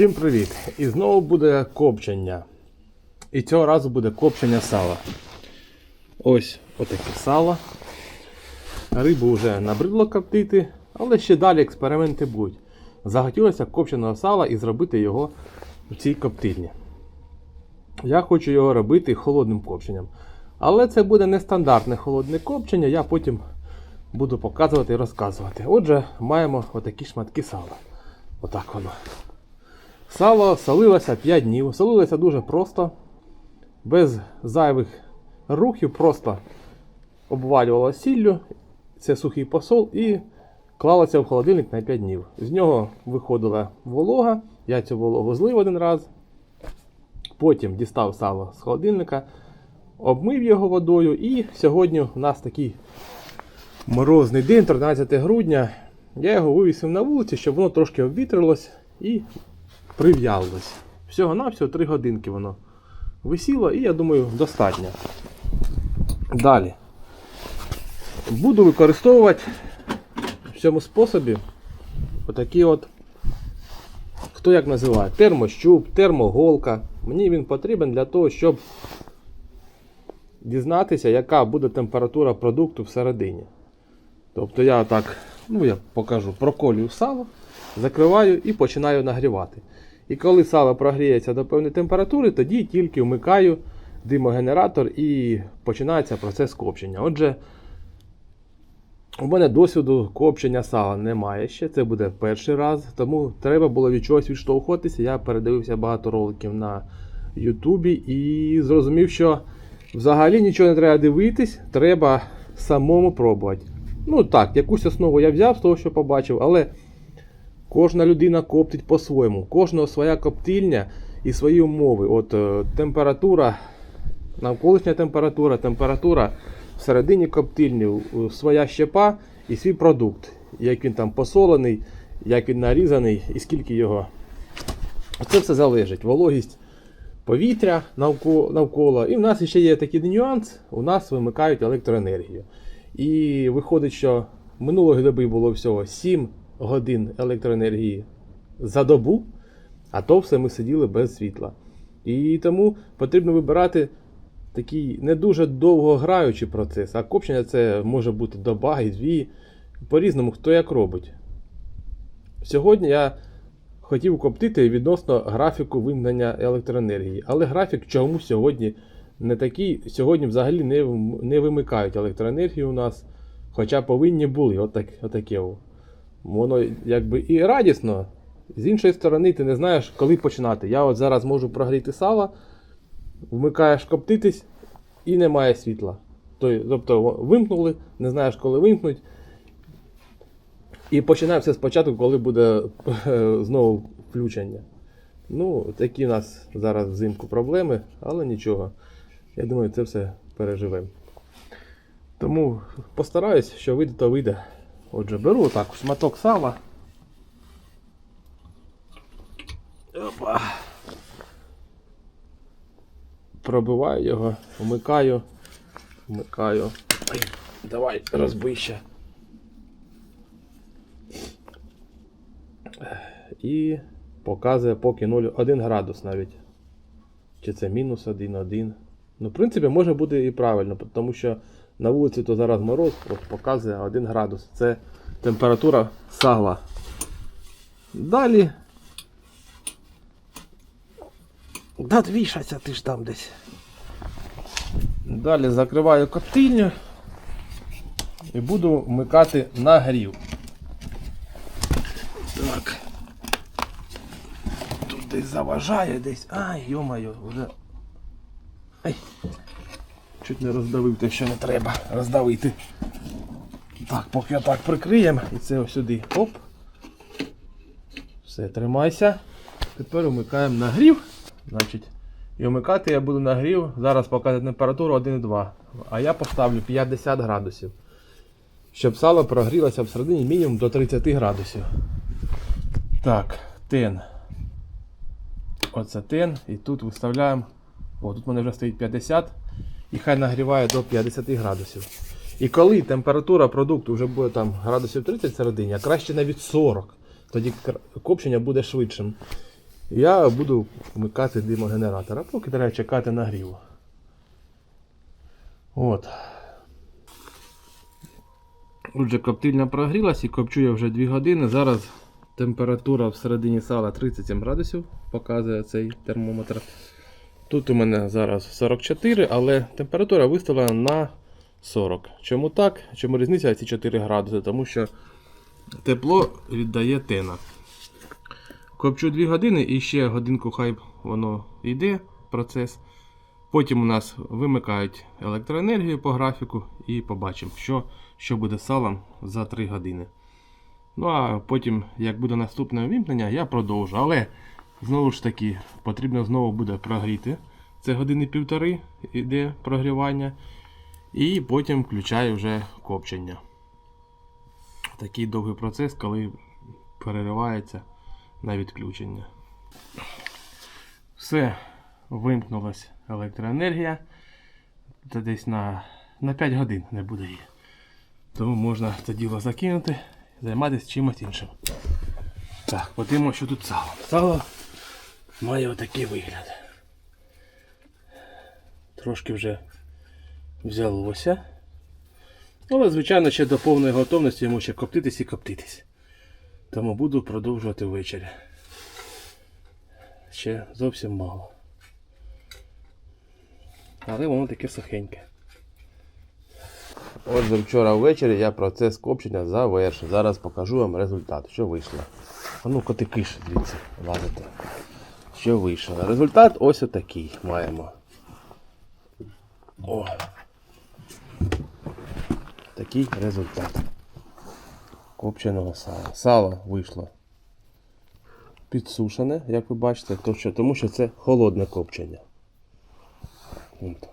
Всім привіт! І знову буде копчення. І цього разу буде копчення сала. Ось отаке сало. Рибу вже набридло коптити, але ще далі експерименти будуть. Захотілося копченого сала і зробити його в цій коптильні. Я хочу його робити холодним копченням. Але це буде нестандартне холодне копчення, я потім буду показувати і розказувати. Отже, маємо отакі шматки сала. Отак воно. Сало солилося 5 днів. Солилося дуже просто, без зайвих рухів, просто обвалювало сіллю, це сухий посол, і клалося в холодильник на 5 днів. З нього виходила волога, я цю вологу злив один раз. Потім дістав сало з холодильника, обмив його водою, і сьогодні у нас такий морозний день, 13 грудня. Я його вивісив на вулиці, щоб воно трошки обвітрилось і прив'ялось. Всього-навсього 3 годинки воно висіло, і я думаю, достатньо. Далі. Буду використовувати в цьому способі отакі от, хто як називає, термощуп, термоголка. Мені він потрібен для того, щоб дізнатися, яка буде температура продукту всередині. Тобто я так, ну я покажу, проколюю сало, закриваю і починаю нагрівати. І коли сало прогріється до певної температури, тоді тільки вмикаю димогенератор і починається процес копчення. Отже, у мене досвіду копчення сала немає ще, це буде перший раз, тому треба було від чогось відштовхуватися. Я передивився багато роликів на Ютубі і зрозумів, що взагалі нічого не треба дивитись, треба самому пробувати. Ну так, якусь основу я взяв з того, що побачив, але кожна людина коптить по-своєму. Кожного своя коптильня і свої умови. От е, температура, навколишня температура, температура всередині коптильні, своя щепа і свій продукт. Як він там посолений, як він нарізаний і скільки його. Це все залежить. Вологість повітря навколо, навколо. І в нас ще є такий нюанс: у нас вимикають електроенергію. І виходить, що минулої доби було всього 7 годин електроенергії за добу, а то все ми сиділи без світла. І тому потрібно вибирати такий не дуже довго граючий процес, а копчення це може бути доба і дві. По-різному, хто як робить. Сьогодні я хотів коптити відносно графіку вимкнення електроенергії, але графік чомусь сьогодні не такий. Сьогодні взагалі не, не вимикають електроенергію у нас, хоча повинні були. Отак, отаке. Воно якби і радісно. З іншої сторони, ти не знаєш, коли починати. Я от зараз можу прогріти сало, вмикаєш коптитись і немає світла. Тобто вимкнули, не знаєш, коли вимкнуть. І починаю все спочатку, коли буде знову включення. Ну, такі у нас зараз взимку проблеми, але нічого. Я думаю, це все переживемо. Тому постараюсь, що вийде, то вийде. Отже, беру так шматок сала. Опа. Пробиваю його, вмикаю. Вмикаю. Ай, давай, розбий ще. І показує поки 0,1 градус навіть. Чи це мінус 1, 1. Ну, в принципі, може бути і правильно, тому що на вулиці то зараз мороз, от показує 1 градус. Це температура сагла. Далі. Да вішаться ти ж там десь. Далі закриваю коптильню і буду вмикати нагрів. Так. Тут десь заважає десь. Ай, йо-моє, вже. Ай. Чуть не роздавив те, що не треба роздавити. Так, поки отак прикриємо і це сюди. Оп. Все, тримайся. Тепер вмикаємо нагрів. Значить, і вмикати я буду нагрів. Зараз показує температуру 1,2. А я поставлю 50 градусів. Щоб сало прогрілося всередині мінімум до 30 градусів. Так, тен. Оце тен. І тут виставляємо. О, тут в мене вже стоїть 50. І хай нагріває до 50 градусів. І коли температура продукту вже буде там градусів 30 всередині, а краще навіть 40, тоді копчення буде швидшим. Я буду вмикати димогенератор, а поки треба чекати нагріву. От. Отже, коптильня прогрілась і копчу я вже 2 години. Зараз температура всередині сала 37 градусів, показує цей термометр. Тут у мене зараз 44, але температура виставлена на 40. Чому так? Чому різниця ці 4 градуси? Тому що тепло віддає тена. Копчу 2 години і ще годинку хай воно йде процес. Потім у нас вимикають електроенергію по графіку і побачимо, що, що буде з салом за 3 години. Ну а потім, як буде наступне вимкнення, я продовжу. Але знову ж таки потрібно знову буде прогріти. Це години півтори йде прогрівання. І потім включаю вже копчення. Такий довгий процес, коли переривається на відключення. Все, вимкнулась електроенергія. Це десь на, на 5 годин не буде її. Тому можна це діло закинути займатися чимось іншим. Так, подивимо, що тут сало. Сало має отакий вигляд. Трошки вже взялося. Але, звичайно, ще до повної готовності йому ще коптитись і коптитись. Тому буду продовжувати ввечері. Ще зовсім мало. Але воно таке сухеньке. Отже, вчора ввечері я процес копчення завершив. Зараз покажу вам результат, що вийшло. А ну коти киш звідси лазите. Що вийшло? Результат ось отакий маємо. О. Такий результат копченого сала. Сало вийшло підсушене, як ви бачите, тому що це холодне копчення. От.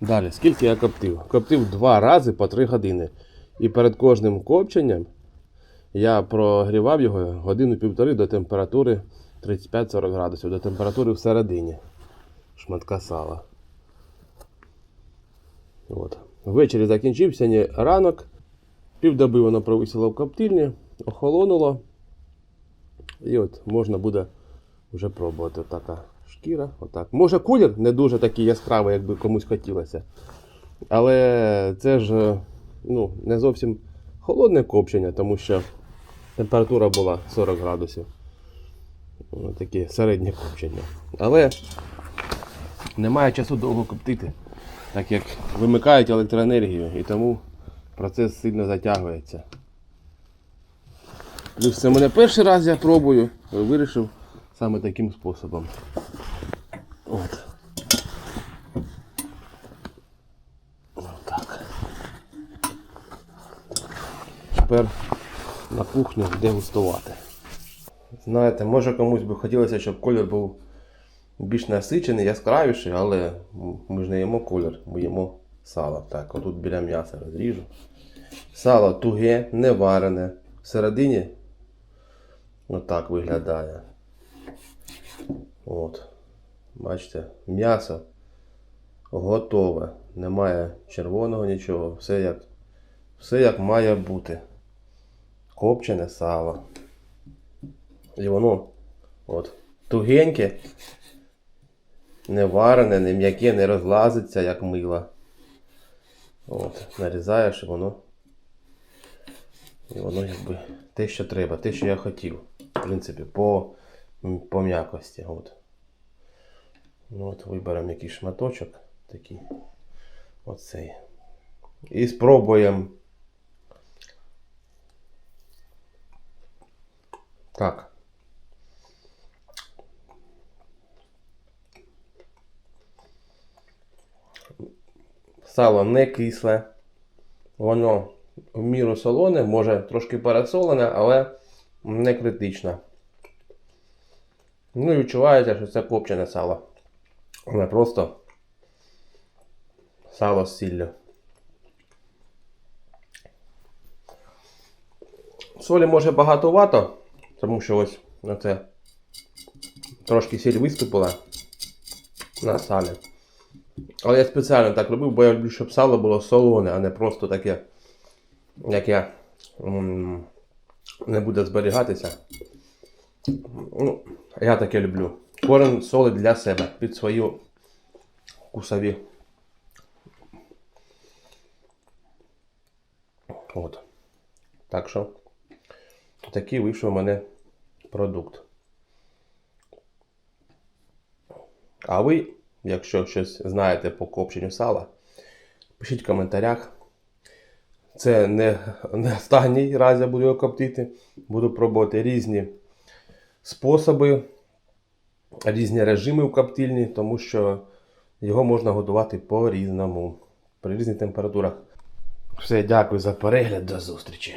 Далі, скільки я коптив? Коптив два рази по 3 години. І перед кожним копченням я прогрівав його годину-півтори до температури 35-40 градусів, до температури всередині шматка сала. От. Ввечері закінчився ні ранок. Півдоби воно провисіло в коптильні, охолонуло. І от можна буде вже пробувати. Отака шкіра. Отак. Може колір не дуже такий яскравий, як би комусь хотілося. Але це ж ну, не зовсім холодне копчення, тому що температура була 40 градусів. Ось Таке середнє копчення. Але немає часу довго коптити, так як вимикають електроенергію і тому процес сильно затягується. Плюс це мене перший раз я пробую, вирішив саме таким способом. От. Отак. Тепер на кухню дегустувати. Знаєте, може комусь би хотілося, щоб колір був більш насичений, яскравіший, але ми ж не їмо колір, ми їмо сало. Так, отут біля м'яса розріжу. Сало туге, не варене. Всередині отак виглядає. От. Бачите, м'ясо готове. Немає червоного нічого. Все як, все як має бути. Копчене сало. І воно от, тугеньке, не варене, не м'яке, не розлазиться, як мило. От, нарізаєш і воно. І воно якби те, що треба, те, що я хотів. В принципі, по, по м'якості. От. Ну, от виберемо якийсь шматочок такий. Оцей. І спробуємо. Так. Сало не кисле. Воно в міру солоне, може трошки пересолене, але не критично. Ну і відчувається, що це копчене сало. Не просто сало з сіллю. Солі може багатовато, тому що ось оце трошки сіль виступила на салі. Але я спеціально так робив, бо я люблю, щоб сало було солоне, а не просто таке, яке м, не буде зберігатися. Ну, я таке люблю. Кожен солить для себе під свої вкусові. От. Так що такий вийшов у мене продукт. А ви, якщо щось знаєте по копченню сала, пишіть в коментарях. Це не, не останній раз я буду його коптити. Буду пробувати різні способи, різні режими в коптильні, тому що його можна готувати по-різному, при різних температурах. Все, дякую за перегляд, до зустрічі.